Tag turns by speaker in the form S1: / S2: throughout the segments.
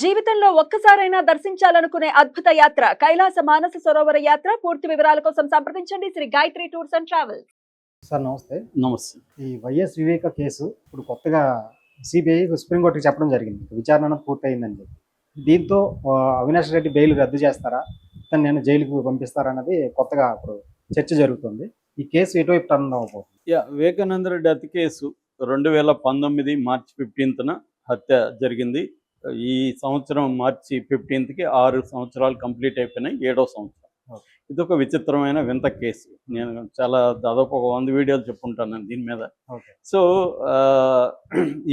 S1: జీవితంలో ఒక్కసారైనా దర్శించాలనుకునే అద్భుత యాత్ర కైలాస మానస సరోవర యాత్ర. పూర్తి వివరాల కోసం సంప్రదించండి. Sri Gayatri tours and travels.
S2: Sir నమస్తే.
S3: నమస్తే.
S2: ఈ వైఎస్ వివేక కేసు ఇప్పుడు కొత్తగా సిబిఐ సుప్రీంకోర్టుకి చెప్పడం జరిగింది. విచారణ పూర్తయిందని చెప్పి. దీంతో అవినాష్ రెడ్డి బెయిల్ రద్దు చేస్తారా? తను నేను జైలుకు పంపిస్తారా అన్నది కొత్తగా ఇప్పుడు చర్చ జరుగుతుంది. ఈ కేసు ఎటువైపు టర్న్ అవ్వబోతుంది?
S3: యా వివేకానంద రెడ్డి హత్య కేసు రెండు వేల పంతొమ్మిది మార్చి ఫిఫ్టీన్త్న హత్య జరిగింది. ఈ సంవత్సరం మార్చి ఫిఫ్టీన్త్కి ఆరు సంవత్సరాలు కంప్లీట్ అయిపోయినాయి ఏడో సంవత్సరం. ఇది ఒక విచిత్రమైన వింత కేసు. నేను చాలా దాదాపు ఒక వంద వీడియోలు చెప్పుంటాను దీని మీద. సో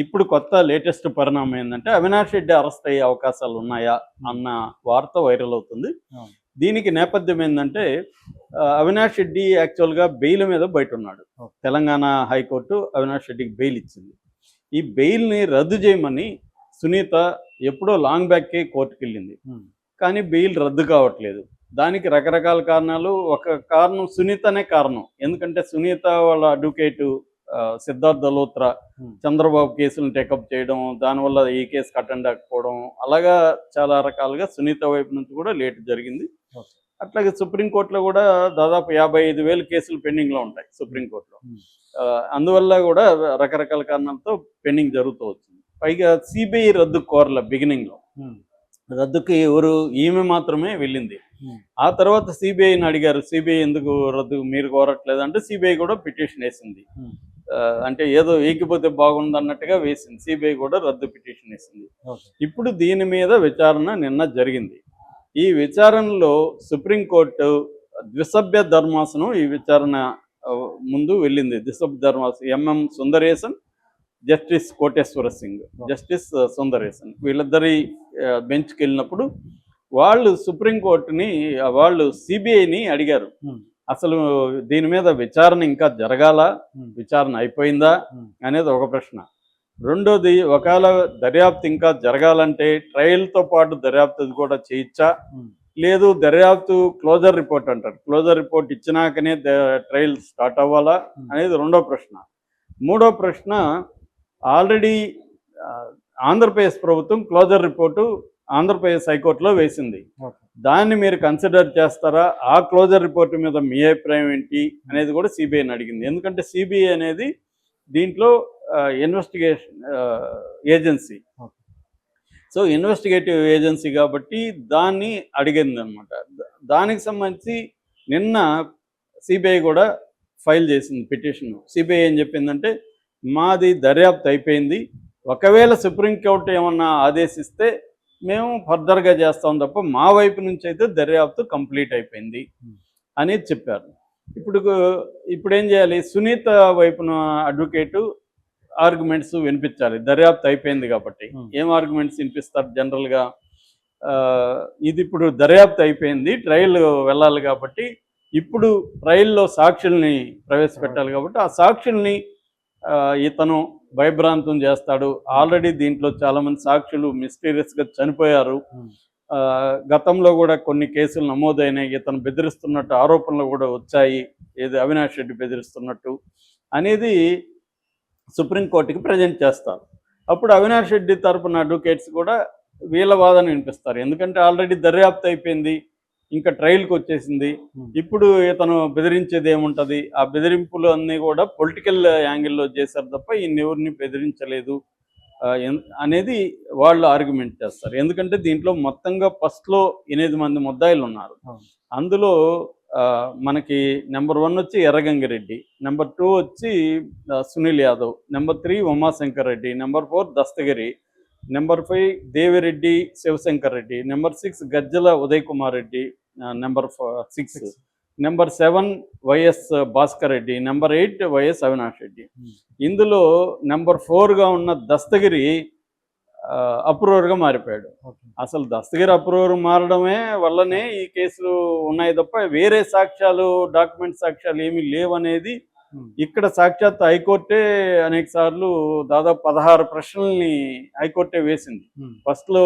S3: ఇప్పుడు కొత్త లేటెస్ట్ పరిణామం ఏంటంటే అవినాష్ రెడ్డి అరెస్ట్ అయ్యే అవకాశాలు ఉన్నాయా అన్న వార్త వైరల్ అవుతుంది. దీనికి నేపథ్యం ఏంటంటే అవినాష్ రెడ్డి యాక్చువల్గా బెయిల్ మీద బయట ఉన్నాడు. తెలంగాణ హైకోర్టు అవినాష్ రెడ్డికి బెయిల్ ఇచ్చింది. ఈ బెయిల్ని రద్దు చేయమని సునీత ఎప్పుడో లాంగ్ బ్యాక్కే కోర్టుకి వెళ్ళింది
S2: Hmm.
S3: కానీ బెయిల్ రద్దు కావట్లేదు దానికి రకరకాల కారణాలు ఒక కారణం సునీతనే కారణం ఎందుకంటే సునీత వాళ్ళ అడ్వకేటు సిద్ధార్థ్ మల్హోత్రా
S2: Hmm.
S3: చంద్రబాబు కేసులను టేకప్ చేయడం దానివల్ల ఈ కేసు అటెండ్ అవ్వకపోవడం అలాగా చాలా రకాలుగా సునీత వైపు నుంచి కూడా లేట్ జరిగింది
S2: Okay.
S3: అట్లాగే సుప్రీంకోర్టులో కూడా దాదాపు యాభై ఐదు వేలు కేసులు పెండింగ్లో ఉంటాయి సుప్రీంకోర్టులో
S2: Hmm.
S3: అందువల్ల కూడా రకరకాల కారణాలతో పెండింగ్ జరుగుతూ వచ్చింది పైగా సిబిఐ రద్దు కోరల బిగినింగ్లో
S2: Hmm.
S3: రద్దుకి ఎవరు ఈమె మాత్రమే వెళ్ళింది.
S2: Hmm.
S3: ఆ తర్వాత సిబిఐని అడిగారు సిబిఐ ఎందుకు రద్దు మీరు కోరట్లేదు? అంటే సిబిఐ కూడా పిటిషన్ వేసింది.
S2: Hmm.
S3: అంటే ఏదో ఏకిపోతే బాగుంది అన్నట్టుగా వేసింది. సిబిఐ కూడా రద్దు పిటిషన్ వేసింది. ఇప్పుడు దీని మీద విచారణ నిన్న జరిగింది. ఈ విచారణలో సుప్రీంకోర్టు ద్విసభ్య ధర్మాసనం ఈ విచారణ ముందు వెళ్ళింది. ద్విసభ్య ధర్మాసనం M M Sundaresan justice Koteswara Singh justice Sundaresan వీళ్ళిద్దరి బెంచ్కి వెళ్ళినప్పుడు వాళ్ళు సుప్రీంకోర్టుని వాళ్ళు సిబిఐని అడిగారు. అసలు దీని మీద విచారణ ఇంకా జరగాల. విచారణ అయిపోయిందా. అనేది ఒక ప్రశ్న రెండోది ఒకవేళ దర్యాప్తు ఇంకా జరగాలంటే ట్రయల్తో పాటు దర్యాప్తు కూడా చేయొచ్చా. లేదు దర్యాప్తు క్లోజర్ రిపోర్ట్ అంటారు క్లోజర్ రిపోర్ట్ ఇచ్చినాకనే ట్రయల్ స్టార్ట్ అవ్వాలా. అనేది రెండో ప్రశ్న మూడో ప్రశ్న ఆల్రెడీ ఆంధ్రప్రదేశ్ ప్రభుత్వం క్లోజర్ రిపోర్టు ఆంధ్రప్రదేశ్ హైకోర్టులో వేసింది. దాన్ని మీరు కన్సిడర్ చేస్తారా? ఆ క్లోజర్ రిపోర్ట్ మీద మీ అభిప్రాయం ఏంటి అనేది కూడా సిబిఐని అడిగింది. ఎందుకంటే సిబిఐ అనేది దీంట్లో investigation agency. So investigative agency కాబట్టి దాన్ని అడిగింది అనమాట దానికి సంబంధించి నిన్న సిబిఐ కూడా ఫైల్ చేసింది పిటిషన్ సిబిఐ ఏం చెప్పిందంటే మాది దర్యాప్తు అయిపోయింది. ఒకవేళ సుప్రీంకోర్టు ఏమన్నా ఆదేశిస్తే మేము ఫర్దర్గా చేస్తాం తప్ప మా వైపు నుంచి అయితే దర్యాప్తు కంప్లీట్ అయిపోయింది. అనేది చెప్పారు. ఇప్పుడు ఇప్పుడు ఏం చేయాలి? సునీత వైపున అడ్వకేటు ఆర్గ్యుమెంట్స్ వినిపించాలి. దర్యాప్తు అయిపోయింది కాబట్టి. ఏం ఆర్గ్యుమెంట్స్ వినిపిస్తారు జనరల్గా? ఇది ఇప్పుడు దర్యాప్తు అయిపోయింది. ట్రయల్ వెళ్ళాలి కాబట్టి ఇప్పుడు ట్రయల్లో సాక్షుల్ని ప్రవేశపెట్టాలి కాబట్టి ఆ సాక్షుల్ని ఇతను భయభ్రాంతం చేస్తాడు. ఆల్రెడీ దీంట్లో చాలామంది సాక్షులు మిస్టీరియస్గా చనిపోయారు. ఆ, గతంలో కూడా కొన్ని కేసులు నమోదైనాయి. ఇతను బెదిరిస్తున్నట్టు ఆరోపణలు కూడా వచ్చాయి. ఏది అవినాష్ రెడ్డి బెదిరిస్తున్నట్టు అనేది సుప్రీంకోర్టుకి ప్రజెంట్ చేస్తారు. అప్పుడు అవినాష్ రెడ్డి తరపున అడ్వకేట్స్ కూడా వీళ్ళ వాదన వినిపిస్తారు. ఎందుకంటే ఆల్రెడీ దర్యాప్తు అయిపోయింది. ఇంకా ట్రయల్కి వచ్చేసింది
S2: Hmm.
S3: ఇప్పుడు ఇతను బెదిరించేది ఏముంటుంది ఆ బెదిరింపులు అన్నీ కూడా పొలిటికల్ యాంగిల్లో చేశారు తప్ప ఈయన ఎవరిని బెదిరించలేదు అనేది వాళ్ళు ఆర్గ్యుమెంట్ చేస్తారు ఎందుకంటే దీంట్లో మొత్తంగా ఫస్ట్లో ఎనిమిది మంది ముద్దాయిలు ఉన్నారు
S2: అవును.
S3: అందులో మనకి నెంబర్ వన్ వచ్చి ఎర్రగంగిరెడ్డి నెంబర్ టూ వచ్చి Sunil Yadav number three Umashankar Reddy number four Dastagiri number five Devireddy Shivashankar Reddy number six Gajjala Uday Kumar Reddy number six. Number seven Y S Bhaskar Reddy number eight Y S Avinash Reddy
S2: Hmm.
S3: ఇందులో number ఫోర్గా ఉన్న దస్తగిరి అప్రూవర్గా మారిపోయాడు అసలు Dastagiri approver మారడమే వల్లనే ఈ కేసులు ఉన్నాయి తప్ప వేరే సాక్ష్యాలు డాక్యుమెంట్ సాక్ష్యాలు ఏమీ లేవనేది
S2: Hmm.
S3: ఇక్కడ సాక్షాత్ హైకోర్టే అనేక సార్లు దాదాపు పదహారు ప్రశ్నల్ని హైకోర్టే వేసింది
S2: Hmm.
S3: ఫస్ట్లో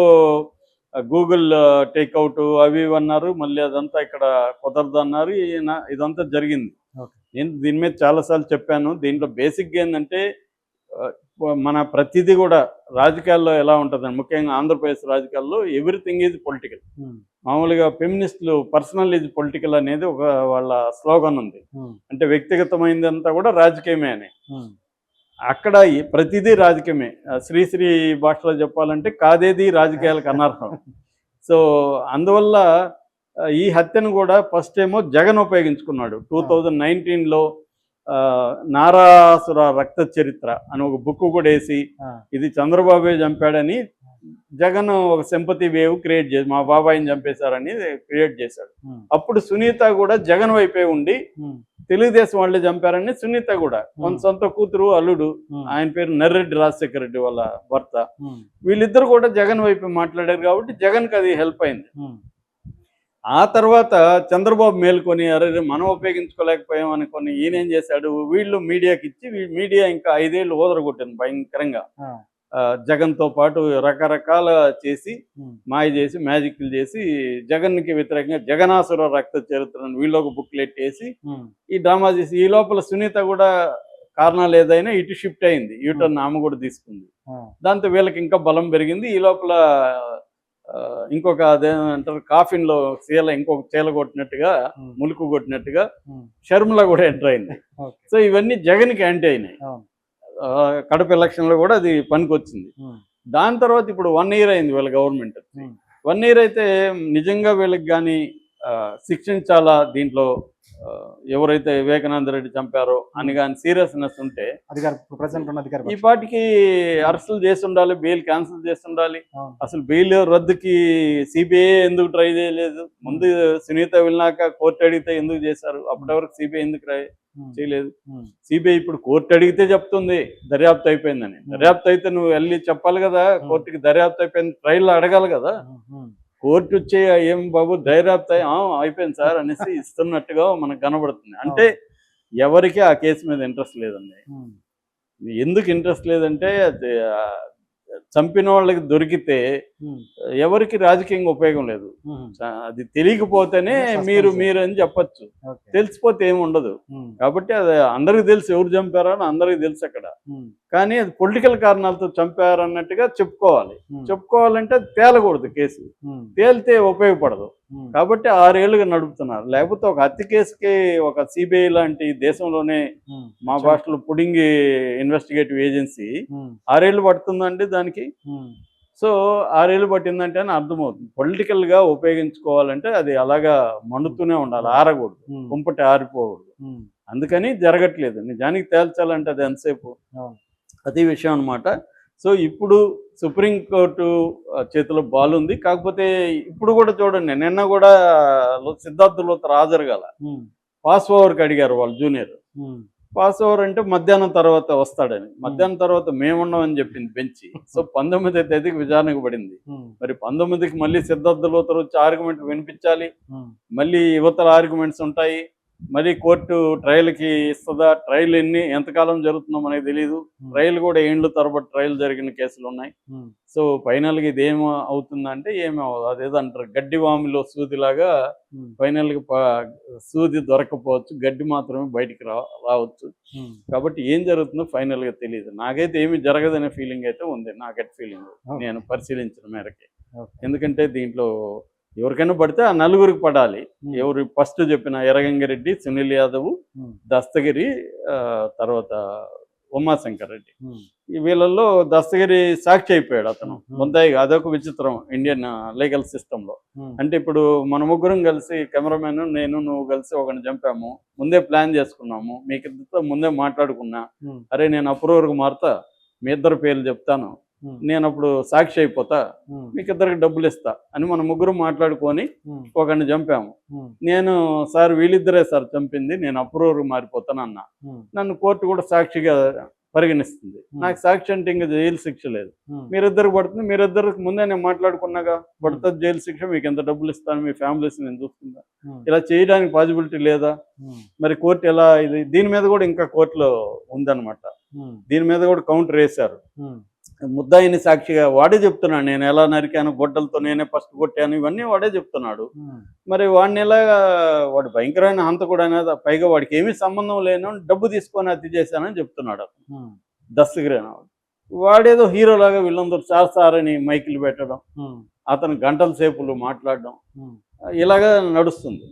S3: గూగుల్ టేక్అవుట్ అవి ఇవి అన్నారు. మళ్ళీ అదంతా ఇక్కడ కుదరదు అన్నారు. ఈయన- ఇదంతా జరిగింది. నేను దీని మీద చాలాసార్లు చెప్పాను. దీంట్లో బేసిక్గా ఏంటంటే మన ప్రతిదీ కూడా రాజకీయాల్లో ఎలా ఉంటుందని ముఖ్యంగా ఆంధ్రప్రదేశ్ రాజకీయాల్లో ఎవ్రీథింగ్ ఈజ్ పొలిటికల్ మామూలుగా ఫెమినిస్టులు పర్సనల్ ఈజ్ పొలిటికల్ అనేది ఒక వాళ్ళ స్లోగన్ ఉంది.
S2: ఉమ్,
S3: అంటే వ్యక్తిగతమైనదంతా కూడా రాజకీయమే అని.
S2: ఉమ్,
S3: అక్కడ ప్రతిదీ రాజకీయమే. శ్రీశ్రీ భాషలో చెప్పాలంటే కాదేది రాజకీయాలకు అనర్హం. సో అందువల్ల ఈ హత్యను కూడా ఫస్ట్ ఏమో జగన్ ఉపయోగించుకున్నాడు. టూ థౌజండ్ నైన్టీన్లో నారాసుర రక్త చరిత్ర అని ఒక బుక్ కూడా వేసి ఇది చంద్రబాబే చంపాడని జగన్ ఒక సింపతి వేవ్ క్రియేట్ చేసి మా బాబాయిని చంపేశారని క్రియేట్ చేశాడు. అప్పుడు సునీత కూడా జగన్ వైపే ఉండి తెలుగుదేశం వాళ్ళే చంపారని సునీత కూడా. కొంత సొంత కూతురు అల్లుడు ఆయన పేరు నర్రెడ్డి రాజశేఖర రెడ్డి వాళ్ళ భర్త. వీళ్ళిద్దరు కూడా జగన్ వైపు మాట్లాడారు కాబట్టి జగన్కి అది హెల్ప్ అయింది. ఆ తర్వాత చంద్రబాబు మేల్కొని అరే మనం ఉపయోగించుకోలేకపోయాం అనుకొని ఈయనేం చేశాడు? వీళ్ళు మీడియాకి ఇచ్చి మీడియా ఇంకా ఐదేళ్ళు ఓదరగొట్టింది భయంకరంగా. జగన్తో పాటు రకరకాల చేసి
S2: ఉమ్,
S3: మాయ చేసి మ్యాజిక్లు చేసి జగన్కి వ్యతిరేకంగా జగనాసుర రక్త చరిత్రను వీళ్ళు ఒక బుక్లెట్ వేసి
S2: ఉమ్,
S3: ఈ డ్రామా చేసి ఈ లోపల సునీత కూడా కారణాలు ఏదైనా ఇటు షిఫ్ట్ అయింది. యూటర్న్ ఆమె కూడా తీసుకుంది. దాంతో వీళ్ళకి ఇంకా బలం పెరిగింది. ఈ లోపల ఇంకొక అదేమంటారు కాఫిన్లో చీల ఇంకొక చీల కొట్టినట్టుగా ములుకు కొట్టినట్టుగా షర్మిల కూడా ఎంటర్ అయింది. సో ఇవన్నీ జగన్కి యాంటీ అయినాయి. కడప ఎలక్షన్లో కూడా అది పనికొచ్చింది. దాని తర్వాత ఇప్పుడు వన్ ఇయర్ అయింది వీళ్ళ గవర్నమెంట్ వన్ ఇయర్ అయితే నిజంగా వీళ్ళకి కానీ శిక్షించాలా దీంట్లో? ఎవరైతే వివేకానంద రెడ్డి చంపారో అని కానీ సీరియస్నెస్ ఉంటే ఈ. పాటికి అరెస్టులు చేసి ఉండాలి బెయిల్ క్యాన్సిల్ చేసి ఉండాలి
S2: అవును.
S3: అసలు బెయిల్ రద్దుకి సిబిఐ ఎందుకు ట్రై చేయలేదు? ముందు సునీత వెళ్ళినాక కోర్టు అడిగితే ఎందుకు చేశారు? అప్పటి వరకు సిబిఐ ఎందుకు ట్రై చేయలేదు? సిబిఐ ఇప్పుడు కోర్టు అడిగితే చెప్తుంది దర్యాప్తు అయిపోయిందని. దర్యాప్తు అయితే నువ్వు వెళ్ళి చెప్పాలి కదా కోర్టుకి దర్యాప్తు అయిపోయింది ట్రైల్లో అడగాలి కదా. కోర్టు వచ్చే ఏం బాబు "ఆ, అయిపోయింది సార్ అనేసి ఇస్తున్నట్టుగా మనకు కనబడుతుంది. అంటే ఎవరికి ఆ కేసు మీద ఇంట్రెస్ట్ లేదండి. ఎందుకు ఇంట్రెస్ట్ లేదంటే చంపిన వాళ్ళకి దొరికితే ఎవరికి రాజకీయంగా ఉపయోగం లేదు. అది తెలియకపోతేనే. మీరు మీరు అని చెప్పచ్చు. తెలిసిపోతే ఏమి ఉండదు. కాబట్టి అది అందరికి తెలుసు ఎవరు చంపారో అని అందరికి తెలుసు అక్కడ. కానీ అది పొలిటికల్ కారణాలతో చంపారన్నట్టుగా చెప్పుకోవాలి. చెప్పుకోవాలంటే తేలకూడదు కేసు. తేలితే ఉపయోగపడదు. కాబట్టి ఆరేళ్ళుగా నడుపుతున్నారు. లేకపోతే ఒక హత్య కేసుకి ఒక సిబిఐ లాంటి దేశంలోనే మా భాషలో పుడింగ్ ఇన్వెస్టిగేటివ్ ఏజెన్సీ
S2: ఉమ్,
S3: ఆరేళ్ళు పడుతుందండి దానికి? సో ఆరేళ్ళు పట్టిందంటే అని అర్థమవుతుంది. పొలిటికల్గా ఉపయోగించుకోవాలంటే అది అలాగా మండుతూనే ఉండాలి ఆరకూడదు కుంపటి ఆరిపోకూడదు. అందుకని జరగట్లేదు. నిజానికి తేల్చాలంటే అది ఎంతసేపు. అది విషయం అన్నమాట. సో ఇప్పుడు సుప్రీంకోర్టు చేతిలో బాల్ ఉంది కాకపోతే ఇప్పుడు కూడా చూడండి నిన్న కూడా లో- సిద్ధార్థ లోతర్ హాజరు గల పాస్ ఓవర్కి అడిగారు వాళ్ళు జూనియర్. పాస్ ఓవర్ అంటే మధ్యాహ్నం తర్వాత వస్తాడని. మధ్యాహ్నం తర్వాత మేమున్నామని చెప్పింది బెంచి. సో పంతొమ్మిది తేదీకి విచారణకు పడింది. మరి పంతొమ్మిదికి మళ్ళీ సిద్ధార్థ లోతర్ వచ్చి ఆర్గ్యుమెంట్ వినిపించాలి. మళ్ళీ యువతల ఆర్గ్యుమెంట్స్ ఉంటాయి. మరి కోర్టు ట్రయల్కి ఇస్తుందా? ట్రయల్ ఎన్ని ఎంతకాలం జరుగుతుందో మనకి తెలియదు
S2: ఉమ్,
S3: ట్రయల్ కూడా ఏండ్ల తరబడి ట్రయల్ జరిగిన కేసులు ఉన్నాయి.
S2: ఉమ్,
S3: సో ఫైనల్గా ఇది ఏం అవుతుందంటే ఏమి అవ్వదు. అదేదో అంటారు గడ్డి వామిలో సూదిలాగా
S2: ఉమ్,
S3: ఫైనల్గా సూది దొరకపోవచ్చు గడ్డి మాత్రమే బయటికి రా రావచ్చు. కాబట్టి ఏం జరుగుతుందో ఫైనల్గా తెలియదు నాకైతే ఏమి జరగదనే ఫీలింగ్ అయితే ఉంది. నా గట్ ఫీలింగ్. నేను పరిశీలించిన మేరకి. ఎందుకంటే దీంట్లో ఎవరికైనా పడితే ఆ నలుగురికి పడాలి. ఎవరు ఫస్ట్ చెప్పిన ఎర్రగంగిరెడ్డి సునీల్ యాదవ్ దస్తగిరి తర్వాత ఉమాశంకర్ రెడ్డి. వీళ్ళల్లో దస్తగిరి సాక్షి అయిపోయాడు అతను. ముందాయి అదొక విచిత్రం ఇండియన్ లీగల్ సిస్టంలో. అంటే ఇప్పుడు మన ముగ్గురం కలిసి కెమెరామెన్ నేను నువ్వు కలిసి ఒకరిని చంపాము. ముందే ప్లాన్ చేసుకున్నాము. మీకు ఇద్దరితో ముందే మాట్లాడుకున్నా. అరే నేను అప్రూవర్కి మారుతా. మీ ఇద్దరు పేర్లు చెప్తాను. నేను అప్పుడు సాక్షి అయిపోతా మీకు ఇద్దరికి డబ్బులు ఇస్తా అని మన ముగ్గురు మాట్లాడుకొని ఒకరిని చంపాము. నేను సార్ వీళ్ళిద్దరే సార్ చంపింది నేను అప్రూవర్కి మారిపోతాను అన్న నన్ను కోర్టు కూడా సాక్షిగా పరిగణిస్తుంది. నాకు సాక్షి అంటే ఇంకా జైలు శిక్ష లేదు. మీరిద్దరు పడుతుంది మీరిద్దరికి ముందే నేను మాట్లాడుకున్నాగా పడుతుంది జైలు శిక్ష మీకు ఎంత డబ్బులు ఇస్తాను మీ ఫ్యామిలీస్ నేను చూసుకుంటా
S2: ఉమ్,
S3: ఇలా చేయడానికి పాసిబిలిటీ లేదా? మరి కోర్టు ఎలా ఇది? దీని మీద కూడా ఇంకా కోర్టులో ఉందన్నమాట. దీని మీద కూడా కౌంటర్ వేశారు. ముద్దాయిని సాక్షిగా వాడే చెప్తున్నాడు. నేను ఎలా నరికాను గొడ్డలతో నేనే ఫస్ట్ కొట్టాను ఇవన్నీ వాడే చెప్తున్నాడు. మరి వాడిని ఎలా వాడు భయంకరమైన హంతకుడు అనేది పైగా వాడికి ఏమీ సంబంధం లేను డబ్బు తీసుకొని హత్య చేశానని చెప్తున్నాడు
S2: ఉమ్,
S3: దస్తగిరి అనేవాడు వాడేదో హీరోలాగా వీళ్ళందరూ సార్ సార్ అని మైకులు పెట్టడం అతను గంటల సేపులు మాట్లాడడం ఇలాగా నడుస్తుంది.